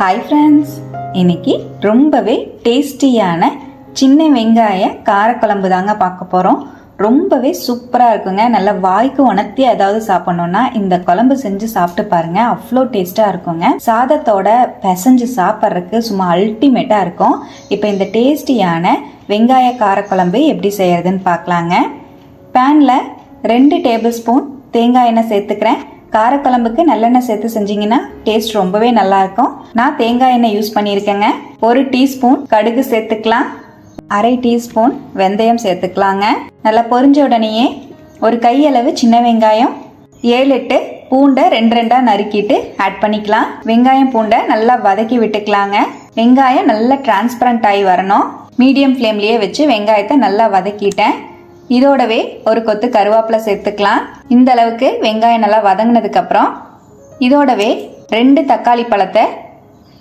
Hi friends இன்னைக்கு ரொம்பவே டேஸ்டியான சின்ன வெங்காய காரக்குழம்பு தாங்க பார்க்க போகிறோம் ரொம்பவே சூப்பராக இருக்குங்க. நல்ல வாய்க்கு உணர்த்தி ஏதாவது சாப்பிட்ணுன்னா இந்த குழம்பு செஞ்சு சாப்பிட்டு பாருங்க. அவ்வளோ டேஸ்ட்டாக இருக்குங்க. சாதத்தோட பிசைஞ்சு சாப்பிட்றதுக்கு சும்மா அல்டிமேட்டாக இருக்கும். இப்போ இந்த டேஸ்டியான வெங்காய காரக்குழம்பு எப்படி செய்யறதுன்னு பார்க்கலாங்க. பேனில் ரெண்டு டேபிள் ஸ்பூன் தேங்காய் எண்ணெய் சேர்த்துக்கிறேன். காரக்குழம்புக்கு நல்லெண்ணெய் சேர்த்து செஞ்சீங்கன்னா டேஸ்ட் ரொம்பவே நல்லா இருக்கும் நான் தேங்காய் எண்ணெய் யூஸ் பண்ணியிருக்கேங்க. ஒரு டீஸ்பூன் கடுகு சேர்த்துக்கலாம். அரை டீஸ்பூன் வெந்தயம் சேர்த்துக்கலாங்க. நல்லா பொரிஞ்ச உடனேயே ஒரு கையளவு சின்ன வெங்காயம். ஏழு எட்டு பூண்டை ரெண்டு ரெண்டாக நறுக்கிட்டு ஆட் பண்ணிக்கலாம். வெங்காயம் பூண்டை நல்லா வதக்கி விட்டுக்கலாங்க. வெங்காயம் நல்லா டிரான்ஸ்பரண்ட் ஆகி வரணும். மீடியம் ஃப்ளேம்லேயே வச்சு வெங்காயத்தை நல்லா வதக்கிட்டேன். இதோடவே ஒரு கொத்து கருவேப்பிலை சேர்த்துக்கலாம். இந்த அளவுக்கு வெங்காயம் நல்லா வதங்கினதுக்கு அப்புறம் இதோடவே ரெண்டு தக்காளி பழத்தை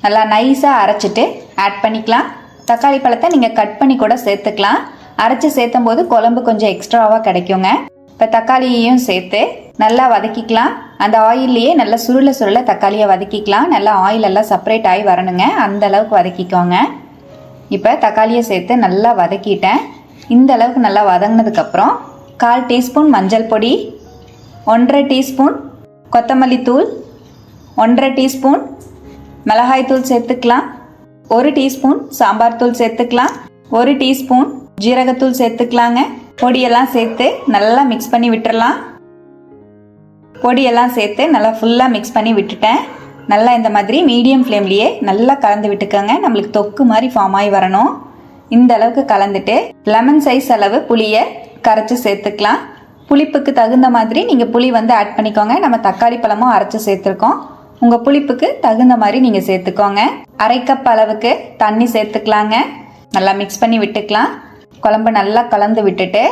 நல்லா நைஸாக அரைச்சிட்டு ஆட் பண்ணிக்கலாம். தக்காளி பழத்தை நீங்கள் கட் பண்ணி கூட சேர்த்துக்கலாம். அரைச்சி சேர்த்தும் போது குழம்பு கொஞ்சம் எக்ஸ்ட்ராவாக கிடைக்குங்க. இப்போ தக்காளியையும் சேர்த்து நல்லா வதக்கிக்கலாம். அந்த ஆயில்லையே நல்லா சுருள சுருள தக்காளியை வதக்கிக்கலாம். நல்லா ஆயில் எல்லாம் செப்பரேட் ஆகி வரணுங்க. அந்த அளவுக்கு வதக்கிக்கோங்க. இப்போ தக்காளியை சேர்த்து நல்லா வதக்கிட்டேன். இந்த அளவுக்கு நல்லா வதங்கினதுக்கப்புறம் கால் டீஸ்பூன் மஞ்சள் பொடி ஒன்றரை டீஸ்பூன் கொத்தமல்லி தூள் ஒன்றரை டீஸ்பூன் மிளகாய் தூள் சேர்த்துக்கலாம் ஒரு டீஸ்பூன் சாம்பார் தூள் சேர்த்துக்கலாம் ஒரு டீஸ்பூன் ஜீரகத்தூள் சேர்த்துக்கலாங்க. பொடியெல்லாம் சேர்த்து நல்லா மிக்ஸ் பண்ணி விட்டுறலாம். பொடியெல்லாம் சேர்த்து நல்லா ஃபுல்லாக மிக்ஸ் பண்ணி விட்டுட்டேன். நல்லா இந்த மாதிரி மீடியம் ஃப்ளேம்லேயே நல்லா கலந்து விட்டுக்கோங்க. நம்மளுக்கு தொக்கு மாதிரி ஃபார்ம் ஆகி வரணும். இந்த அளவுக்கு கலந்துட்டு லெமன் சைஸ் அளவு புளியை கரைச்சி சேர்த்துக்கலாம். புளிப்புக்கு தகுந்த மாதிரி நீங்கள் புளி வந்து ஆட் பண்ணிக்கோங்க. நம்ம தக்காளி பழமும் அரைச்சி சேர்த்துருக்கோம். உங்கள் புளிப்புக்கு தகுந்த மாதிரி நீங்கள் சேர்த்துக்கோங்க. அரை கப் அளவுக்கு தண்ணி சேர்த்துக்கலாங்க. நல்லா மிக்ஸ் பண்ணி விட்டுக்கலாம். குழம்பு நல்லா கலந்து விட்டுட்டு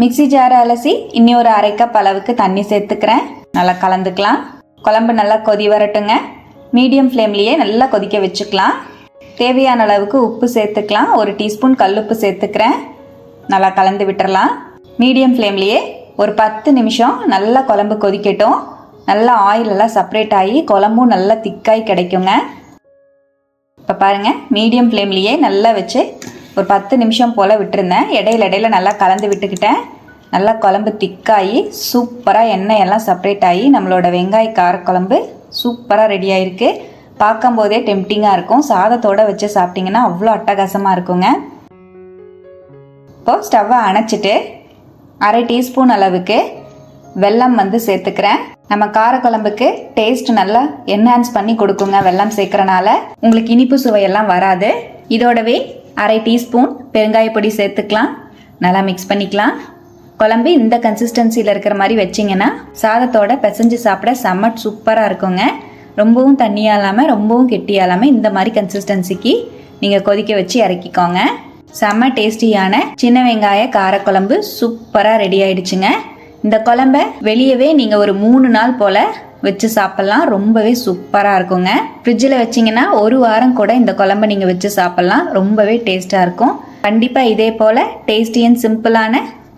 மிக்ஸி ஜாரை அலசி இன்னி ஒரு அரை கப் அளவுக்கு தண்ணி சேர்த்துக்கிறேன். நல்லா கலந்துக்கலாம். குழம்பு நல்லா கொதி வரட்டுங்க. மீடியம் ஃப்ளேம்லேயே நல்லா கொதிக்க வச்சுக்கலாம். தேவையான அளவுக்கு உப்பு சேர்த்துக்கலாம். ஒரு டீஸ்பூன் கல்லுப்பு சேர்த்துக்கிறேன். நல்லா கலந்து விட்டுறலாம். மீடியம் ஃப்ளேம்லேயே ஒரு பத்து நிமிஷம் நல்லா குழம்பு கொதிக்கட்டும். நல்லா ஆயில் எல்லாம் செப்பரேட் ஆகி குழம்பும் நல்லா திக்காய் கிடைக்குங்க. இப்போ பாருங்கள் மீடியம் ஃப்ளேம்லேயே நல்லா வச்சு ஒரு பத்து நிமிஷம் போல் விட்டுருந்தேன். இடையில இடையில நல்லா கலந்து விட்டுக்கிட்டேன். நல்லா குழம்பு திக்காகி சூப்பராக எண்ணெய் எல்லாம் செப்பரேட் ஆகி நம்மளோட வெங்காய காரக்குழம்பு சூப்பராக ரெடி ஆகிருக்கு பார்க்கும்போதே டெம்டிங்காக இருக்கும். சாதத்தோடு வச்சு சாப்பிட்டிங்கன்னா அவ்வளோ அட்டகாசமாக இருக்குங்க. இப்போ ஸ்டவ்வை அணைச்சிட்டு அரை டீஸ்பூன் அளவுக்கு வெல்லம் வந்து சேர்த்துக்கிறேன். நம்ம காரக்குழம்புக்கு டேஸ்ட் நல்லா என்ஹான்ஸ் பண்ணி கொடுக்குங்க வெல்லம் சேர்க்கறனால. உங்களுக்கு இனிப்பு சுவையெல்லாம் வராது. இதோடவே அரை டீஸ்பூன் பெருங்காய பொடி சேர்த்துக்கலாம். நல்லா மிக்ஸ் பண்ணிக்கலாம். குழம்பு இந்த கன்சிஸ்டன்சியில் இருக்கிற மாதிரி வச்சிங்கன்னா சாதத்தோட பிசைஞ்சு சாப்பிட செம்ம சூப்பராக இருக்குங்க. ரொம்பவும் தண்ணியாக இல்லாமல் ரொம்பவும் கெட்டியாக இல்லாமல் இந்த மாதிரி கன்சிஸ்டன்சிக்கு நீங்கள் கொதிக்க வச்சு இறக்கிக்கோங்க. செம்ம டேஸ்டியான சின்ன வெங்காய காரக்குழம்பு சூப்பராக ரெடி ஆயிடுச்சுங்க. இந்த குழம்ப வெளியவே நீங்கள் ஒரு மூணு நாள் போல் வச்சு சாப்பிட்லாம். ரொம்பவே சூப்பராக இருக்குங்க. ஃப்ரிட்ஜில் வச்சிங்கன்னா ஒரு வாரம் கூட இந்த குழம்ப நீங்கள் வச்சு சாப்பிட்லாம். ரொம்பவே டேஸ்ட்டாக இருக்கும். கண்டிப்பாக இதே போல் டேஸ்டி அண்ட் சிம்பிளான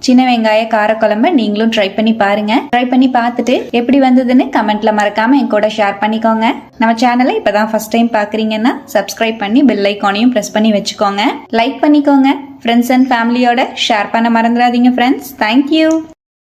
சின்ன வெங்காய காரக்குழம்ப நீங்களும் ட்ரை பண்ணி பாருங்க. ட்ரை பண்ணி பார்த்துட்டு எப்படி வந்ததுன்னு கமெண்ட்ல மறக்காம என் கூட ஷேர் பண்ணிக்கோங்க. நம்ம சேனலை இப்பதான் ஃபர்ஸ்ட் டைம் பாக்குறீங்கன்னா சப்ஸ்கிரைப் பண்ணி பெல் ஐக்கானையும் ப்ரெஸ் பண்ணி வச்சுக்கோங்க. லைக் பண்ணிக்கோங்க. ஃப்ரெண்ட்ஸ் அண்ட் ஃபேமிலியோட ஷேர் பண்ண மறந்துடாதீங்க ஃப்ரெண்ட்ஸ் தேங்க்யூ